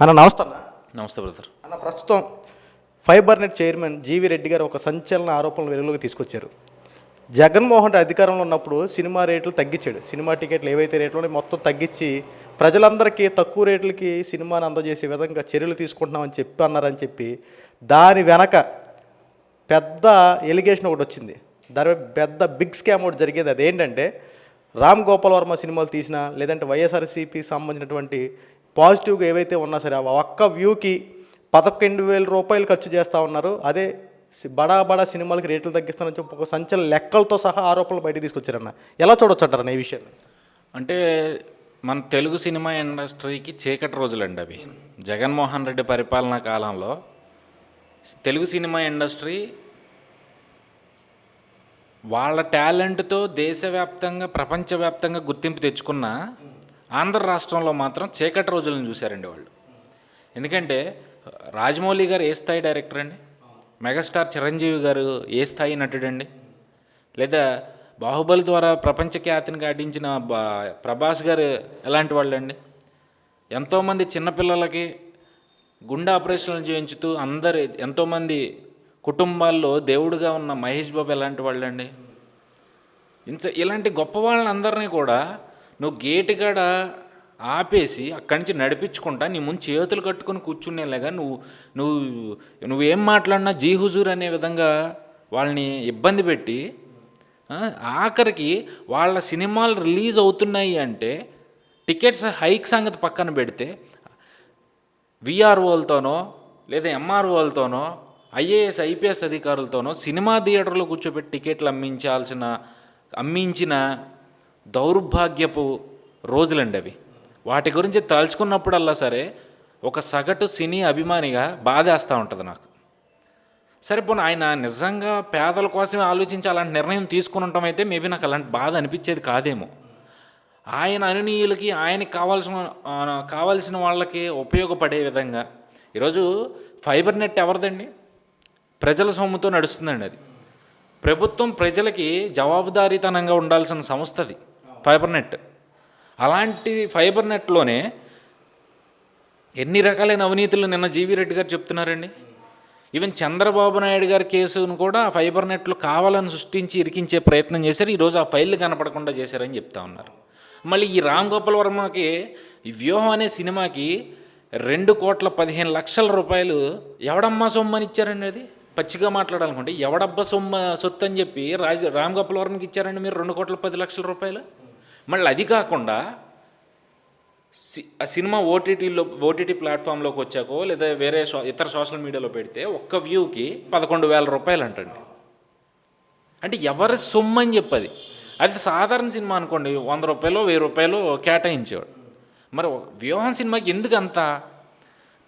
అన్న నమస్తే అన్న. నమస్తే బ్రదర్ అన్న ప్రస్తుతం fibre net chairman G V Reddy గారు ఒక సంచలన ఆరోపణలు వెలుగులోకి తీసుకొచ్చారు. జగన్మోహన్ రెడ్డి అధికారంలో ఉన్నప్పుడు సినిమా రేట్లు తగ్గించాడు. సినిమా టికెట్లు ఏవైతే రేట్లు ఉన్నాయో మొత్తం తగ్గించి ప్రజలందరికీ తక్కువ రేట్లకి సినిమాని అందజేసే విధంగా చర్యలు తీసుకుంటున్నామని చెప్పి అన్నారని చెప్పి దాని వెనక పెద్ద ఎలిగేషన్ ఒకటి వచ్చింది. దాని పెద్ద బిగ్ స్కామ్ ఒకటి జరిగేది. అదేంటంటే రామ్ గోపాల్ వర్మ సినిమాలు తీసినా లేదంటే వైఎస్ఆర్సీపీ సంబంధించినటువంటి పాజిటివ్గా ఏవైతే ఉన్నా సరే ఆ ఒక్క వ్యూకి పదకొండు వేల రూపాయలు ఖర్చు చేస్తూ ఉన్నారు. అదే బడా బడా సినిమాలకి రేట్లు తగ్గిస్తానని చెప్పి ఒక సంచలన లెక్కలతో సహా ఆరోపణలు బయట తీసుకొచ్చారన్న. ఎలా చూడొచ్చు అంటారన్న ఈ విషయాన్ని? అంటే మన తెలుగు సినిమా ఇండస్ట్రీకి చీకటి రోజులండి అవి. జగన్మోహన్ రెడ్డి పరిపాలనా కాలంలో తెలుగు సినిమా ఇండస్ట్రీ వాళ్ళ టాలెంట్తో దేశవ్యాప్తంగా ప్రపంచవ్యాప్తంగా గుర్తింపు తెచ్చుకున్న ఆంధ్ర రాష్ట్రంలో మాత్రం చీకటి రోజులను చూశారండి వాళ్ళు. ఎందుకంటే రాజమౌళి గారు ఏ స్థాయి డైరెక్టర్ అండి? మెగాస్టార్ చిరంజీవి గారు ఏ స్థాయి నటుడండి? లేదా బాహుబలి ద్వారా ప్రపంచ ఖ్యాతిని గాటించిన బా ప్రభాస్ గారు ఎలాంటి వాళ్ళండి? ఎంతోమంది చిన్నపిల్లలకి గుండె ఆపరేషన్లు చేయించుతూ అందరి ఎంతోమంది కుటుంబాల్లో దేవుడుగా ఉన్న మహేష్ బాబు ఎలాంటి వాళ్ళండి? ఇంత ఇలాంటి గొప్ప వాళ్ళందరినీ కూడా నువ్వు గేటు కాడ ఆపేసి అక్కడి నుంచి నడిపించుకుంటా నీ ముందు చేతులు కట్టుకొని కూర్చునేలాగా నువ్వు నువ్వు నువ్వేం మాట్లాడినా జీ హుజూర్ అనే విధంగా వాళ్ళని ఇబ్బంది పెట్టి ఆఖరికి వాళ్ళ సినిమాలు రిలీజ్ అవుతున్నాయి అంటే టికెట్స్ హైక్ సంగతి పక్కన పెడితే విఆర్ఓలతోనో లేదా ఎంఆర్ఓలతోనో ఐఏఎస్ ఐపీఎస్ అధికారులతోనో సినిమా థియేటర్లో కూర్చోబెట్టి టికెట్లు అమ్మించాల్సిన అమ్మించిన దౌర్భాగ్యపు రోజులండి అవి. వాటి గురించి తలుచుకున్నప్పుడల్లా సరే ఒక సగటు సినీ అభిమానిగా బాధేస్తూ ఉంటుంది నాకు. సరే పోనీ ఆయన నిజంగా పేదల కోసమే ఆలోచించి అలాంటి నిర్ణయం తీసుకుని ఉండటం అయితే మేబీ నాకు అలాంటి బాధ అనిపించేది కాదేమో. ఆయన అనునీయులకి ఆయనకి కావాల్సిన కావాల్సిన వాళ్ళకి ఉపయోగపడే విధంగా. ఈరోజు ఫైబర్ నెట్ ఎవరిదండి? ప్రజల సొమ్ముతో నడుస్తుందండి అది. ప్రభుత్వం ప్రజలకి జవాబుదారీతనంగా ఉండాల్సిన సంస్థది. ఫైబర్ నెట్ అలాంటి ఫైబర్ నెట్లోనే ఎన్ని రకాలైన అవినీతులు నిన్న జీవి రెడ్డి గారు చెప్తున్నారండి? ఈవెన్ చంద్రబాబు నాయుడు గారి కేసును కూడా ఆ ఫైబర్ నెట్లు కావాలని సృష్టించి ఇరికించే ప్రయత్నం చేశారు. ఈరోజు ఆ ఫైల్ కనపడకుండా చేశారని చెప్తా ఉన్నారు. మళ్ళీ ఈ రామ్ గోపాల్ వర్మకి ఈ వ్యూహం అనే సినిమాకి రెండు కోట్ల పదిహేను లక్షల రూపాయలు ఎవడమ్మా సొమ్ము అని ఇచ్చారండి అది? పచ్చిగా మాట్లాడాలనుకుంటే ఎవడబ్బా సొమ్మ సొత్తు అని చెప్పి రాజ రామ్ గోపాల్ వర్మకి ఇచ్చారండి మీరు రెండు కోట్ల పది లక్షల రూపాయలు? మళ్ళీ అది కాకుండా సి- ఆ సినిమా ఓటీటీలో ఓటీటీ ప్లాట్ఫామ్లోకి వచ్చాకో లేదా వేరే ఇతర సోషల్ మీడియాలో పెడితే ఒక్క వ్యూకి పదకొండు వేల రూపాయలు అంటండి అంటే ఎవరి సొమ్ము అని చెప్పది. అది సాధారణ సినిమా అనుకోండి వంద రూపాయలు వెయ్యి రూపాయలు కేటాయించేవాడు. మరి వ్యూహం సినిమాకి ఎందుకు అంత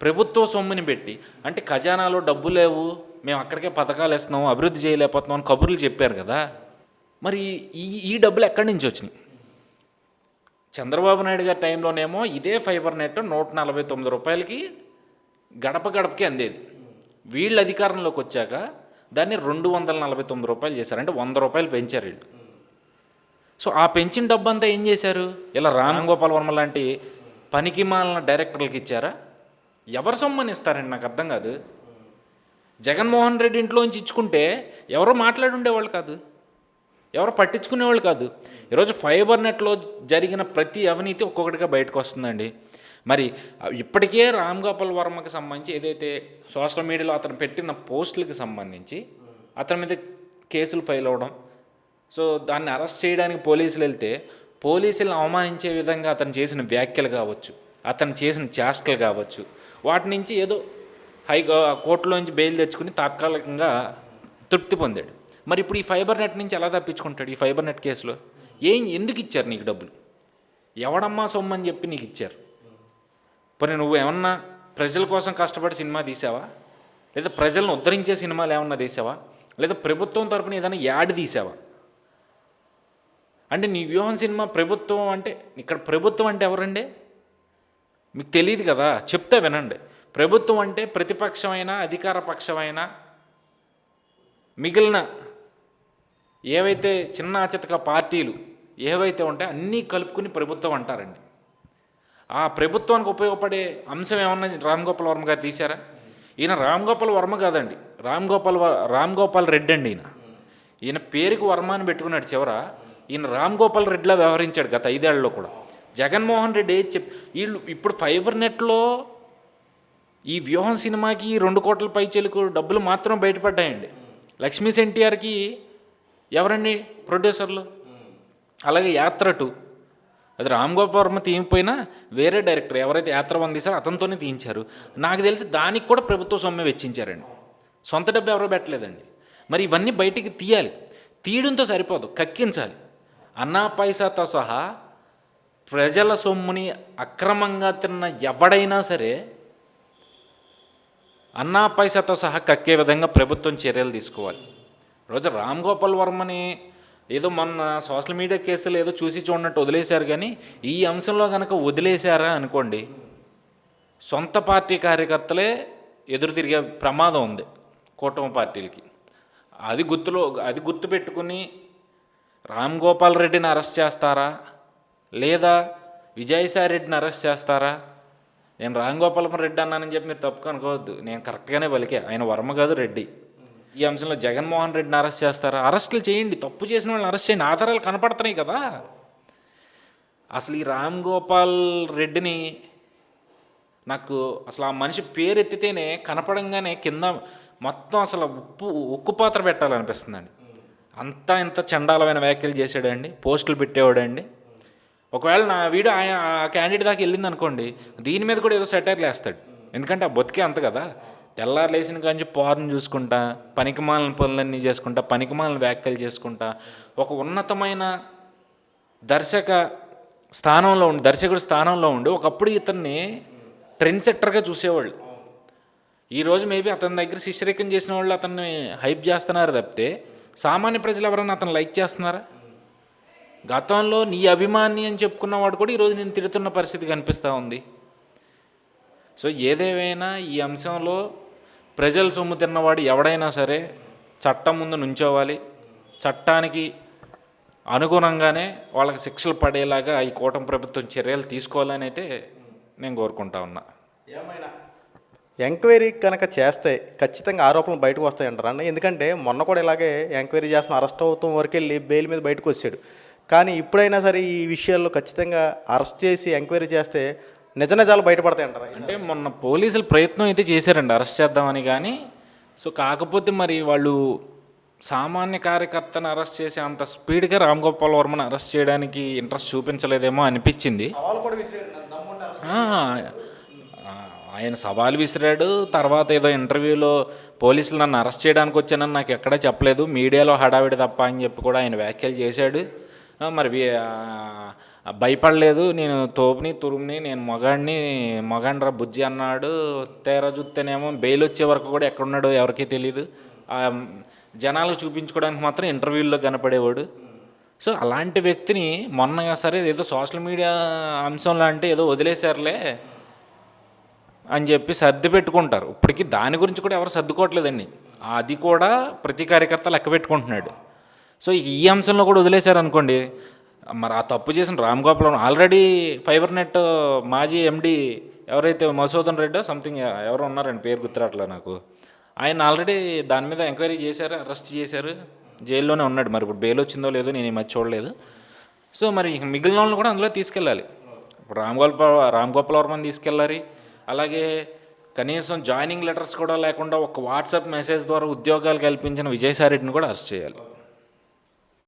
ప్రభుత్వ సొమ్ముని పెట్టి అంటే ఖజానాలో డబ్బు లేవు మేము అక్కడికే పథకాలు వేస్తున్నాం అభివృద్ధి చేయలేకపోతున్నాం అని కబుర్లు చెప్పారు కదా. మరి ఈ ఈ డబ్బులు ఎక్కడి నుంచి వచ్చినాయి? చంద్రబాబు నాయుడు గారి టైంలోనేమో ఇదే ఫైబర్ నెట్ నూట నలభై తొమ్మిది రూపాయలకి గడప గడపకి అందేది. వీళ్ళు అధికారంలోకి వచ్చాక దాన్ని రెండు వందల నలభై తొమ్మిది రూపాయలు చేశారు. అంటే వంద రూపాయలు పెంచారు వీళ్ళు. సో ఆ పెంచిన డబ్బు అంతా ఏం చేశారు? ఇలా రామ్ గోపాల్ వర్మ లాంటి పనికి మాలిన డైరెక్టర్లకు ఇచ్చారా? ఎవరు సొమ్మని ఇస్తారండి? నాకు అర్థం కాదు. జగన్మోహన్ రెడ్డి ఇంట్లోంచి ఇచ్చుకుంటే ఎవరో మాట్లాడి ఉండేవాళ్ళు కాదు. ఎవరు పట్టించుకునేవాళ్ళు కాదు. ఈరోజు ఫైబర్ నెట్లో జరిగిన ప్రతి అవినీతి ఒక్కొక్కటిగా బయటకు వస్తుందండి. మరి ఇప్పటికే రామ్ గోపాల్ వర్మకి సంబంధించి ఏదైతే సోషల్ మీడియాలో అతను పెట్టిన పోస్టులకి సంబంధించి అతని మీద కేసులు ఫైల్ అవ్వడం. సో దాన్ని అరెస్ట్ చేయడానికి పోలీసులు వెళ్తే పోలీసులను అవమానించే విధంగా అతను చేసిన వ్యాఖ్యలు కావచ్చు అతను చేసిన చేష్టలు కావచ్చు వాటి నుంచి ఏదో హై కోర్టులోంచి బెయిల్ తెచ్చుకుని తాత్కాలికంగా తృప్తి పొందాడు. మరి ఇప్పుడు ఈ ఫైబర్ నెట్ నుంచి ఎలా తప్పించుకుంటాడు ఈ ఫైబర్ నెట్ కేసులో? ఏం ఎందుకు ఇచ్చారు నీకు డబ్బులు? ఎవడమ్మా సొమ్ము అని చెప్పి నీకు ఇచ్చారు? పోనీ నువ్వు ఏమన్నా ప్రజల కోసం కష్టపడి సినిమా తీసావా? లేదా ప్రజలను ఉద్ధరించే సినిమాలు ఏమన్నా తీసావా? లేదా ప్రభుత్వం తరపున ఏదైనా యాడ్ తీసావా? అంటే నీ వ్యూహం సినిమా ప్రభుత్వం అంటే ఇక్కడ ప్రభుత్వం అంటే ఎవరండి? మీకు తెలియదు కదా చెప్తే వినండి. ప్రభుత్వం అంటే ప్రతిపక్షమైన అధికార పక్షమైన మిగిలిన ఏవైతే చిన్న చితక పార్టీలు ఏవైతే ఉంటాయో అన్నీ కలుపుకుని ప్రభుత్వం అంటారండి. ఆ ప్రభుత్వానికి ఉపయోగపడే అంశం ఏమన్నా రామ్ గోపాల్ వర్మ గారు తీశారా? ఈయన రామ్ గోపాల్ వర్మ కాదండి. రామ్ గోపాల్ రామ్ గోపాల్ రెడ్డి అండి ఈయన. ఈయన పేరుకి వర్మ అని పెట్టుకున్నాడు చివర. ఈయన రామ్ గోపాల్ రెడ్డిలా వ్యవహరించాడు గత ఐదేళ్ళలో కూడా. జగన్మోహన్ రెడ్డి ఏది చెప్ వీళ్ళు ఇప్పుడు ఫైబర్ నెట్లో ఈ వ్యూహం సినిమాకి రెండు కోట్ల పై చెలుకు డబ్బులు మాత్రం బయటపడ్డాయండి. లక్ష్మీ ఎన్టీఆర్కి ఎవరండి ప్రొడ్యూసర్లు? అలాగే యాత్ర టూ. అది రామ్ గోపాల్ వర్మ తీయకపోయినా వేరే డైరెక్టర్ ఎవరైతే యాత్ర వన్ తీసారో అతనితోనే తీయించారు. నాకు తెలిసి దానికి కూడా ప్రభుత్వ సొమ్మె వెచ్చించారండి. సొంత డబ్బు ఎవరో పెట్టలేదండి. మరి ఇవన్నీ బయటికి తీయాలి. తీయడంతో సరిపోదు కక్కించాలి. అన్నా పైసాతో సహా ప్రజల సొమ్ముని అక్రమంగా తిన్న ఎవడైనా సరే అన్నా పైసాతో సహా కక్కే విధంగా ప్రభుత్వం చర్యలు తీసుకోవాలి. రోజు రామ్ గోపాల్ వర్మని ఏదో మొన్న సోషల్ మీడియా కేసులు ఏదో చూసి చూడనట్టు వదిలేశారు కానీ ఈ అంశంలో కనుక వదిలేశారా అనుకోండి సొంత పార్టీ కార్యకర్తలే ఎదురు తిరిగే ప్రమాదం ఉంది కూటమి పార్టీలకి. అది గుర్తులో అది గుర్తుపెట్టుకుని రామ్ గోపాల్ రెడ్డిని అరెస్ట్ చేస్తారా? లేదా విజయసాయి రెడ్డిని అరెస్ట్ చేస్తారా? నేను రామ్ గోపాలం రెడ్డి అన్నానని చెప్పి మీరు తప్పుకు అనుకోవద్దు. నేను కరెక్ట్గానే పలికా. ఆయన వర్మ కాదు రెడ్డి. ఈ అంశంలో జగన్మోహన్ రెడ్డిని అరెస్ట్ చేస్తారా? అరెస్టులు చేయండి. తప్పు చేసిన వాళ్ళని అరెస్ట్ చేయండి. ఆధారాలు కనపడుతున్నాయి కదా. అసలు ఈ రామ్ గోపాల్ రెడ్డిని నాకు అసలు ఆ మనిషి పేరు ఎత్తితేనే కనపడంగానే కింద మొత్తం అసలు ఉప్పు ఉక్కు పాత్ర పెట్టాలనిపిస్తుందండి. అంతా ఇంత చండాలమైన వ్యాఖ్యలు చేసాడండి పోస్టులు పెట్టేవాడండి. ఒకవేళ నా వీడియో ఆయన ఆ క్యాండిడేట్ దాకా వెళ్ళింది అనుకోండి దీని మీద కూడా ఏదో సెటైర్లు వేస్తాడు. ఎందుకంటే ఆ బతికే అంత కదా. తెల్లారు లేచిన కాంచి పోర్న్ చూసుకుంటా పనికిమాలిన పనులన్నీ చేసుకుంటా పనికిమాలిన వ్యాఖ్యలు చేసుకుంటా ఒక ఉన్నతమైన దర్శక స్థానంలో ఉండి దర్శకుడి స్థానంలో ఉండి ఒకప్పుడు ఇతన్ని ట్రెండ్ సెట్టర్గా చూసేవాళ్ళు ఈరోజు మేబీ అతని దగ్గర శిష్యరేఖం చేసిన వాళ్ళు అతన్ని హైప్ చేస్తున్నారు తప్పితే సామాన్య ప్రజలు ఎవరైనా అతను లైక్ చేస్తున్నారా? గతంలో నీ అభిమాని అని చెప్పుకున్నవాడు కూడా ఈరోజు నేను తిడుతున్న పరిస్థితి కనిపిస్తూ ఉంది. సో ఏదేమైనా ఈ అంశంలో ప్రజలు సొమ్ము తిన్నవాడు ఎవడైనా సరే చట్టం ముందు నుంచోవాలి. చట్టానికి అనుగుణంగానే వాళ్ళకి శిక్షలు పడేలాగా ఈ కూటమి ప్రభుత్వం చర్యలు తీసుకోవాలని అయితే నేను కోరుకుంటా ఉన్నా. ఏమైనా? ఎంక్వైరీ కనుక చేస్తే ఖచ్చితంగా ఆరోపణలు బయటకు వస్తాయంటారు అన్న? ఎందుకంటే మొన్న కూడా ఇలాగే ఎంక్వైరీ చేస్తున్న అరెస్ట్ అవుతాం వరకు వెళ్ళి బెయిల్ మీద బయటకు వచ్చాడు. కానీ ఇప్పుడైనా సరే ఈ విషయాల్లో ఖచ్చితంగా అరెస్ట్ చేసి ఎంక్వైరీ చేస్తే నిజ నిజాలు బయటపడతాయంటారా అంటే మొన్న పోలీసులు ప్రయత్నం అయితే చేశారండి అరెస్ట్ చేద్దామని కానీ. సో కాకపోతే మరి వాళ్ళు సామాన్య కార్యకర్తను అరెస్ట్ చేసే అంత స్పీడ్గా రామ్ గోపాల్ వర్మను అరెస్ట్ చేయడానికి ఇంట్రెస్ట్ చూపించలేదేమో అనిపించింది. ఆయన సవాల్ విసిరాడు తర్వాత ఏదో ఇంటర్వ్యూలో పోలీసులు నన్ను అరెస్ట్ చేయడానికి వచ్చానని నాకు ఎక్కడా చెప్పలేదు. మీడియాలో హడావిడి తప్ప అని చెప్పి కూడా ఆయన వ్యాఖ్యలు చేశాడు. మరి భయపడలేదు. నేను తోపుని తురుముని నేను మగాడిని మగాండ్రా బుజ్జి అన్నాడు. తేరా చూస్తేనేమో బెయిల్ వచ్చే వరకు కూడా ఎక్కడున్నాడో ఎవరికీ తెలియదు జనాలు జనాలకు చూపించుకోవడానికి మాత్రం ఇంటర్వ్యూల్లో కనపడేవాడు. సో అలాంటి వ్యక్తిని మొన్న సరే ఏదో సోషల్ మీడియా అంశం లాంటి ఏదో వదిలేశారులే అని చెప్పి సర్ది పెట్టుకుంటారు. ఇప్పటికీ దాని గురించి కూడా ఎవరు సర్దుకోవట్లేదండి. అది కూడా ప్రతి కార్యకర్త లెక్క పెట్టుకుంటున్నాడు. సో ఈ అంశంలో కూడా వదిలేశారు అనుకోండి మరి ఆ తప్పు చేసిన Ram Gopal already fibre net మాజీ ఎండి ఎవరైతే మసూదన్ రెడ్డో సంథింగ్ ఎవరో ఉన్నారండి పేరు గుర్తురాట్లే నాకు. ఆయన ఆల్రెడీ దాని మీద ఎంక్వైరీ చేశారు అరెస్ట్ చేశారు. జైల్లోనే ఉన్నాడు మరి. ఇప్పుడు బెయిల్ వచ్చిందో లేదో నేను ఈ మధ్య చూడలేదు. సో మరి ఇక మిగిలిన వాళ్ళని కూడా అందులో తీసుకెళ్ళాలి. ఇప్పుడు రామ్ గోపాల్ రామ్ గోపాల్ వర్మని తీసుకెళ్ళాలి. అలాగే కనీసం జాయినింగ్ లెటర్స్ కూడా లేకుండా ఒక వాట్సాప్ మెసేజ్ ద్వారా ఉద్యోగాలు కల్పించిన విజయసాయి రెడ్డిని కూడా అరెస్ట్ చేయాలి.